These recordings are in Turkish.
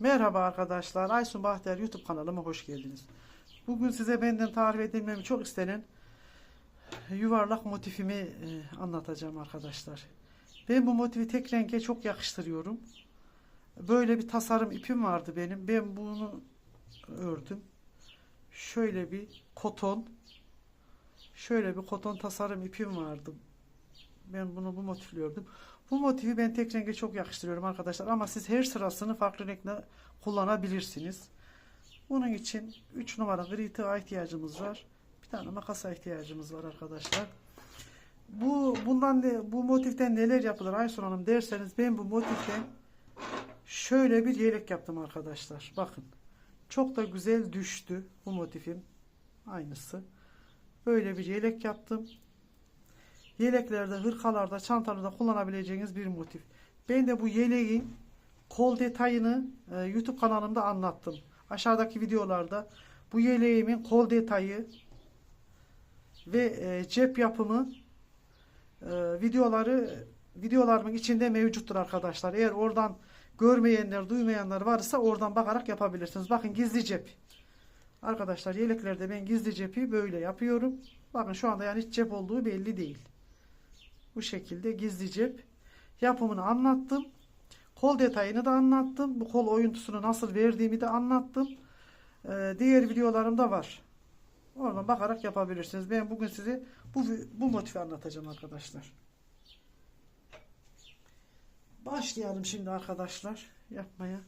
Merhaba arkadaşlar. Aysun Bahtiyar YouTube kanalıma hoş geldiniz. Bugün size benden tarif edilmemi çok istenen yuvarlak motifimi e, anlatacağım arkadaşlar. Ben bu motifi tek renge çok yakıştırıyorum. Böyle bir tasarım ipim vardı benim. Ben bunu ördüm. Şöyle bir koton şöyle bir koton tasarım ipim vardı. Ben bunu bu motifle ördüm. Bu motifi ben tek renge çok yakıştırıyorum arkadaşlar ama siz her sırasını farklı renkle kullanabilirsiniz. Bunun için 3 numara gri ihtiyacımız var. Bir tane makasa ihtiyacımız var arkadaşlar. Bu bundan ne, bu motiften neler yapılır Aysun Hanım derseniz ben bu motiften şöyle bir yelek yaptım arkadaşlar. Bakın. Çok da güzel düştü bu motifim. Aynısı. Böyle bir yelek yaptım. Yeleklerde, hırkalarda, çantalarda kullanabileceğiniz bir motif. Ben de bu yeleğin kol detayını e, YouTube kanalımda anlattım. Aşağıdaki videolarda bu yeleğimin kol detayı ve e, cep yapımı e, videoları videolarımın içinde mevcuttur arkadaşlar. Eğer oradan görmeyenler, duymayanlar varsa oradan bakarak yapabilirsiniz. Bakın gizli cep. Arkadaşlar yeleklerde ben gizli cepi böyle yapıyorum. Bakın şu anda yani hiç cep olduğu belli değil. Bu şekilde gizli cep yapımını anlattım. Kol detayını da anlattım. Bu kol oyuntusunu nasıl verdiğimi de anlattım. Ee, diğer videolarımda var. Oradan bakarak yapabilirsiniz. Ben bugün size bu, bu motifi anlatacağım arkadaşlar. Başlayalım şimdi arkadaşlar yapmaya.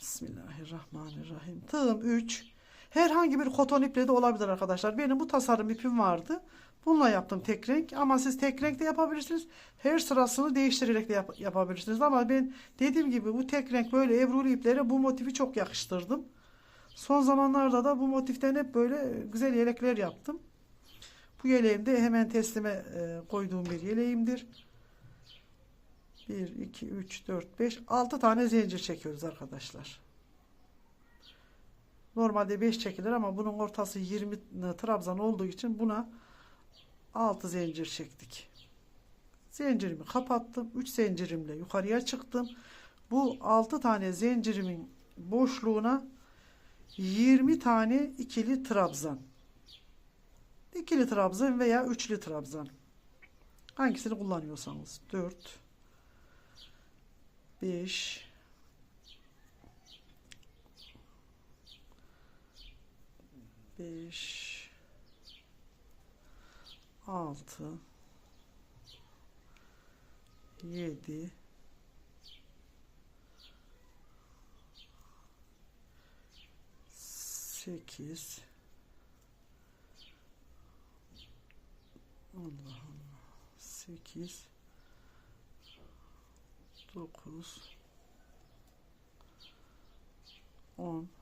Bismillahirrahmanirrahim. Tığım 3. Herhangi bir koton iple de olabilir arkadaşlar. Benim bu tasarım ipim vardı. Bununla yaptım tek renk. Ama siz tek renk de yapabilirsiniz. Her sırasını değiştirerek de yap- yapabilirsiniz. Ama ben dediğim gibi bu tek renk böyle evrulu iplere bu motifi çok yakıştırdım. Son zamanlarda da bu motiften hep böyle güzel yelekler yaptım. Bu yeleğim de hemen teslime e, koyduğum bir yeleğimdir. 1, 2, 3, 4, 5, 6 tane zincir çekiyoruz arkadaşlar. Normalde 5 çekilir ama bunun ortası 20 trabzan olduğu için buna 6 zincir çektik. Zincirimi kapattım. 3 zincirimle yukarıya çıktım. Bu 6 tane zincirimin boşluğuna 20 tane ikili trabzan. İkili trabzan veya üçlü trabzan. Hangisini kullanıyorsanız. 4 5 5 6 7 8 Allah Allah. 8 9 10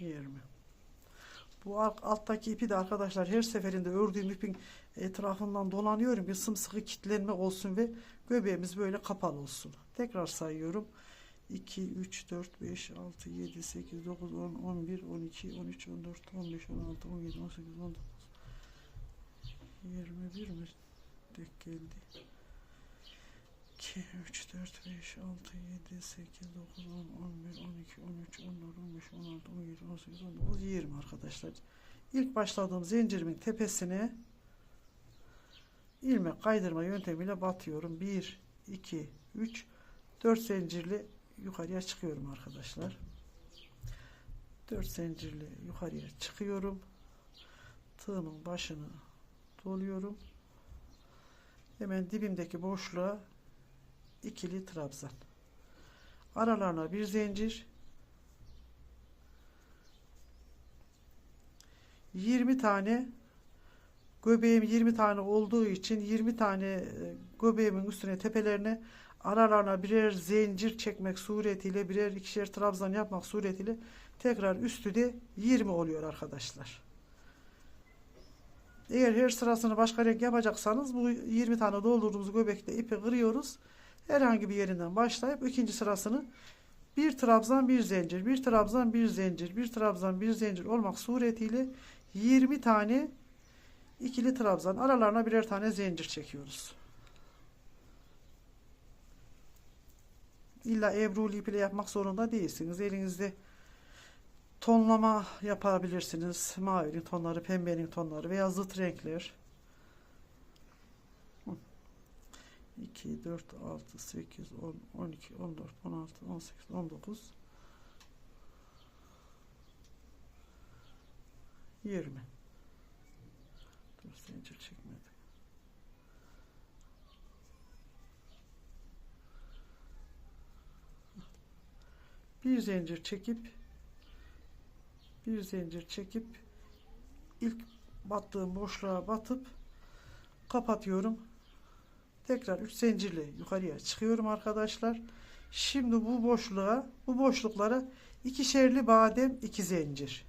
20 bu alt- alttaki ipi de arkadaşlar her seferinde ördüğüm ipin etrafından dolanıyorum. Bir sımsıkı kitlenme olsun ve göbeğimiz böyle kapalı olsun. Tekrar sayıyorum. 2, 3, 4, 5, 6, 7, 8, 9, 10, 11, 12, 13, 14, 15, 16, 17, 18, 19, 21 mi? Denk geldi. 2, 3, 4, 5, 6, 7, 8, 9, 10, 11, 12, 13, 14, 15, 16, 17, 18, 19, 20 arkadaşlar. İlk başladığım zincirimin tepesine ilmek kaydırma yöntemiyle batıyorum. 1, 2, 3, 4 zincirli yukarıya çıkıyorum arkadaşlar. 4 zincirli yukarıya çıkıyorum. Tığımın başını doluyorum. Hemen dibimdeki boşluğa ikili trabzan. Aralarına bir zincir. 20 tane Göbeğim 20 tane olduğu için 20 tane e, göbeğimin üstüne tepelerine aralarına birer zincir çekmek suretiyle birer ikişer trabzan yapmak suretiyle tekrar üstü de 20 oluyor arkadaşlar. Eğer her sırasını başka renk yapacaksanız bu 20 tane doldurduğumuz göbekte ipi kırıyoruz. Herhangi bir yerinden başlayıp ikinci sırasını bir trabzan bir zincir, bir trabzan bir zincir, bir trabzan bir zincir olmak suretiyle 20 tane ikili trabzan aralarına birer tane zincir çekiyoruz. İlla ebruli iple yapmak zorunda değilsiniz. Elinizde tonlama yapabilirsiniz. Mavinin tonları, pembenin tonları veya zıt renkler. 2, 4, 6, 8, 10, 12, 14, 16, 18, 19, 20. Dur zincir çekmedim. Bir zincir çekip bir zincir çekip ilk battığım boşluğa batıp kapatıyorum. Tekrar 3 zincirle yukarıya çıkıyorum arkadaşlar. Şimdi bu boşluğa, bu boşluklara ikişerli badem, iki zincir.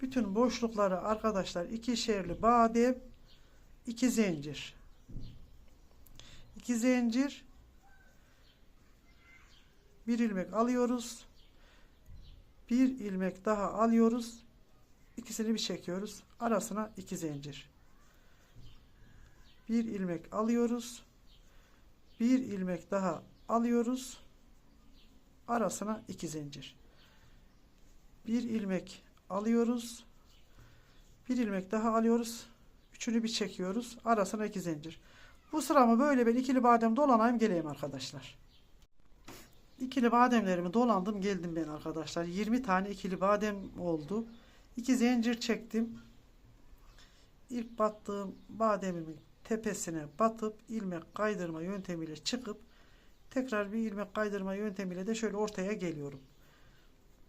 Bütün boşlukları arkadaşlar ikişerli badem, iki zincir. İki zincir. Bir ilmek alıyoruz. Bir ilmek daha alıyoruz. İkisini bir çekiyoruz. Arasına iki zincir bir ilmek alıyoruz. Bir ilmek daha alıyoruz. Arasına iki zincir. Bir ilmek alıyoruz. Bir ilmek daha alıyoruz. Üçünü bir çekiyoruz. Arasına iki zincir. Bu sıramı böyle ben ikili badem dolanayım geleyim arkadaşlar. İkili bademlerimi dolandım geldim ben arkadaşlar. 20 tane ikili badem oldu. İki zincir çektim. İlk battığım bademimin tepesine batıp ilmek kaydırma yöntemiyle çıkıp tekrar bir ilmek kaydırma yöntemiyle de şöyle ortaya geliyorum.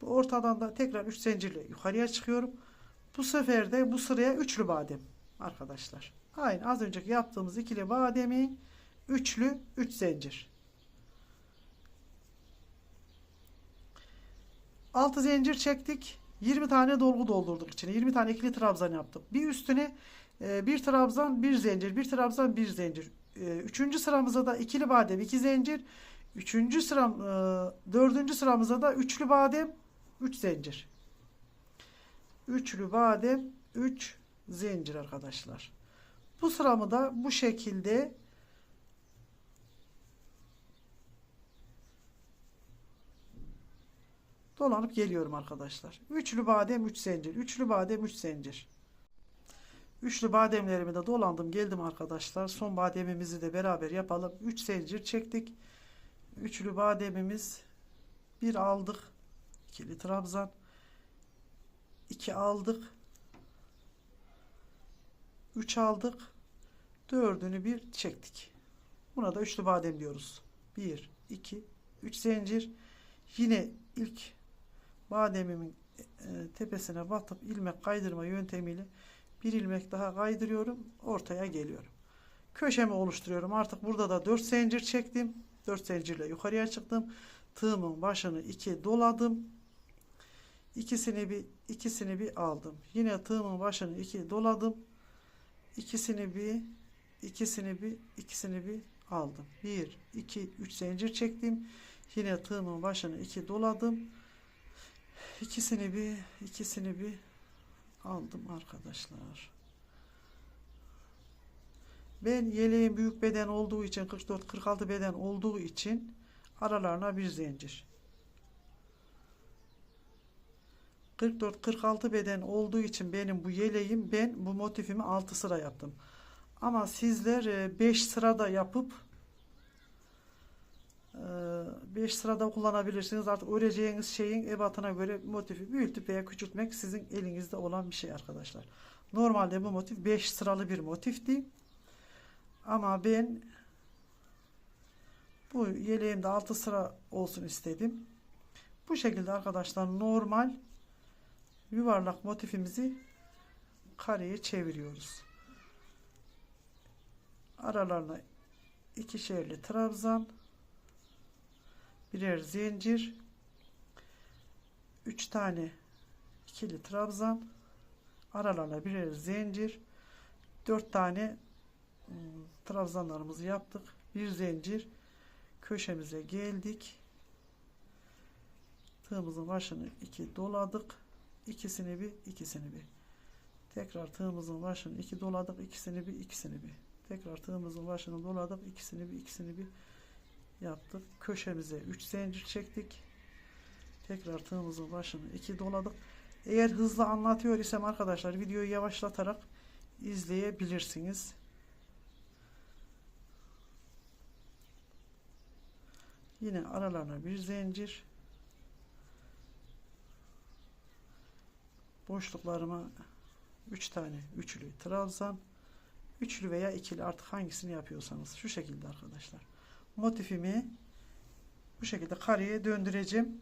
Bu ortadan da tekrar 3 zincirle yukarıya çıkıyorum. Bu sefer de bu sıraya üçlü badem arkadaşlar. Aynı az önceki yaptığımız ikili bademi üçlü 3 zincir. 6 zincir çektik. 20 tane dolgu doldurduk içine. 20 tane ikili trabzan yaptık. Bir üstüne bir trabzan, bir zincir, bir trabzan, bir zincir. E, üçüncü sıramıza da ikili badem, iki zincir. Üçüncü sıram, e, dördüncü sıramıza da üçlü badem, üç zincir. Üçlü badem, üç zincir arkadaşlar. Bu sıramı da bu şekilde dolanıp geliyorum arkadaşlar. Üçlü badem, üç zincir. Üçlü badem, üç zincir. Üçlü bademlerimi de dolandım geldim arkadaşlar. Son bademimizi de beraber yapalım. 3 zincir çektik. Üçlü bademimiz bir aldık. ikili trabzan. 2 aldık. 3 aldık. Dördünü bir çektik. Buna da üçlü badem diyoruz. 1 2 3 zincir. Yine ilk bademimin e, tepesine batıp ilmek kaydırma yöntemiyle bir ilmek daha kaydırıyorum ortaya geliyorum. Köşemi oluşturuyorum. Artık burada da 4 zincir çektim. 4 zincirle yukarıya çıktım. Tığımın başını 2 doladım. İkisini bir ikisini bir aldım. Yine tığımın başını 2 doladım. İkisini bir ikisini bir ikisini bir aldım. 1 2 3 zincir çektim. Yine tığımın başını 2 doladım. İkisini bir ikisini bir aldım arkadaşlar. Ben yeleğin büyük beden olduğu için 44-46 beden olduğu için aralarına bir zincir. 44-46 beden olduğu için benim bu yeleğim ben bu motifimi 6 sıra yaptım. Ama sizler 5 e, sırada yapıp 5 e, sırada kullanabilirsiniz. Artık öreceğiniz şeyin ebatına göre motifi büyütüp veya küçültmek sizin elinizde olan bir şey arkadaşlar. Normalde bu motif 5 sıralı bir motifti. Ama ben bu yeleğimde 6 sıra olsun istedim. Bu şekilde arkadaşlar normal yuvarlak motifimizi kareye çeviriyoruz. aralarına ikişerli trabzan, birer zincir, üç tane ikili trabzan, aralarına birer zincir, dört tane ım, trabzanlarımızı yaptık. Bir zincir köşemize geldik. Tığımızın başını iki doladık. İkisini bir, ikisini bir. Tekrar tığımızın başını iki doladık. ikisini bir, ikisini bir. Tekrar tığımızın başını doladık. ikisini bir, ikisini bir yaptık. Köşemize 3 zincir çektik. Tekrar tığımızın başını iki doladık. Eğer hızlı anlatıyor isem arkadaşlar videoyu yavaşlatarak izleyebilirsiniz. Yine aralarına bir zincir. Boşluklarıma 3 tane üçlü trabzan. Üçlü veya ikili artık hangisini yapıyorsanız şu şekilde arkadaşlar. Motifimi bu şekilde kareye döndüreceğim.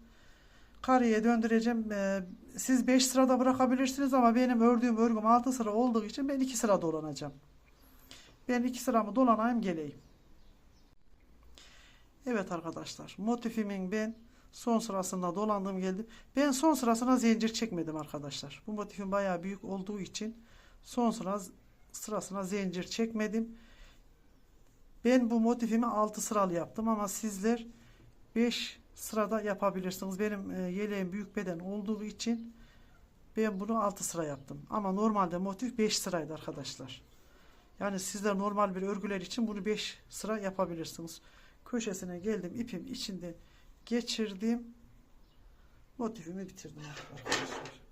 Kareye döndüreceğim. Ee, siz 5 sırada bırakabilirsiniz ama benim ördüğüm örgüm 6 sıra olduğu için ben 2 sıra dolanacağım. Ben 2 sıramı dolanayım geleyim. Evet arkadaşlar motifimin ben son sırasında dolandım geldim. Ben son sırasına zincir çekmedim arkadaşlar. Bu motifim bayağı büyük olduğu için son sıra sırasına zincir çekmedim. Ben bu motifimi 6 sıralı yaptım ama sizler 5 sırada yapabilirsiniz. Benim e, yeleğim büyük beden olduğu için ben bunu 6 sıra yaptım. Ama normalde motif 5 sıraydı arkadaşlar. Yani sizler normal bir örgüler için bunu 5 sıra yapabilirsiniz. Köşesine geldim ipim içinde geçirdim. Motifimi bitirdim arkadaşlar.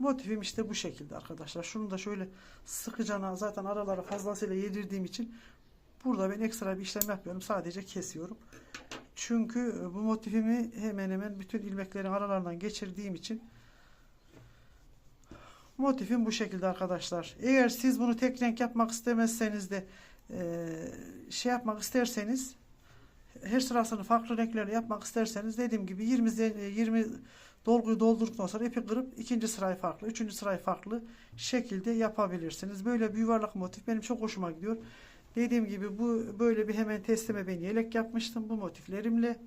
Motifim işte bu şekilde arkadaşlar. Şunu da şöyle sıkıcana zaten aralara fazlasıyla yedirdiğim için burada ben ekstra bir işlem yapmıyorum. Sadece kesiyorum. Çünkü bu motifimi hemen hemen bütün ilmeklerin aralarından geçirdiğim için motifim bu şekilde arkadaşlar. Eğer siz bunu tek renk yapmak istemezseniz de e, şey yapmak isterseniz her sırasını farklı renklerle yapmak isterseniz dediğim gibi 20 zen- 20 dolguyu doldurduktan sonra ipi kırıp ikinci sırayı farklı, üçüncü sırayı farklı şekilde yapabilirsiniz. Böyle bir yuvarlak motif benim çok hoşuma gidiyor. Dediğim gibi bu böyle bir hemen teslime ben yelek yapmıştım bu motiflerimle.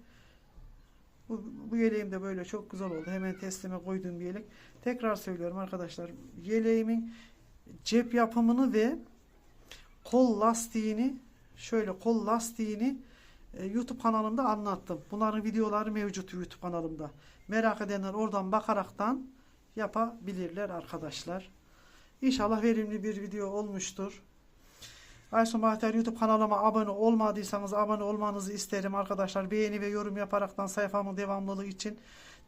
Bu, bu yeleğim de böyle çok güzel oldu. Hemen teslime koyduğum bir yelek. Tekrar söylüyorum arkadaşlar. Yeleğimin cep yapımını ve kol lastiğini şöyle kol lastiğini e, YouTube kanalımda anlattım. Bunların videoları mevcut YouTube kanalımda. Merak edenler oradan bakaraktan yapabilirler arkadaşlar. İnşallah verimli bir video olmuştur. Aysun Bahter YouTube kanalıma abone olmadıysanız abone olmanızı isterim arkadaşlar. Beğeni ve yorum yaparaktan sayfamın devamlılığı için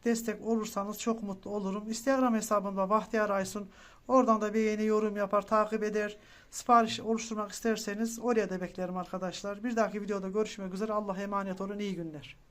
destek olursanız çok mutlu olurum. Instagram hesabımda Bahtiyar Aysun. Oradan da beğeni, yorum yapar, takip eder. Sipariş oluşturmak isterseniz oraya da beklerim arkadaşlar. Bir dahaki videoda görüşmek üzere. Allah'a emanet olun. İyi günler.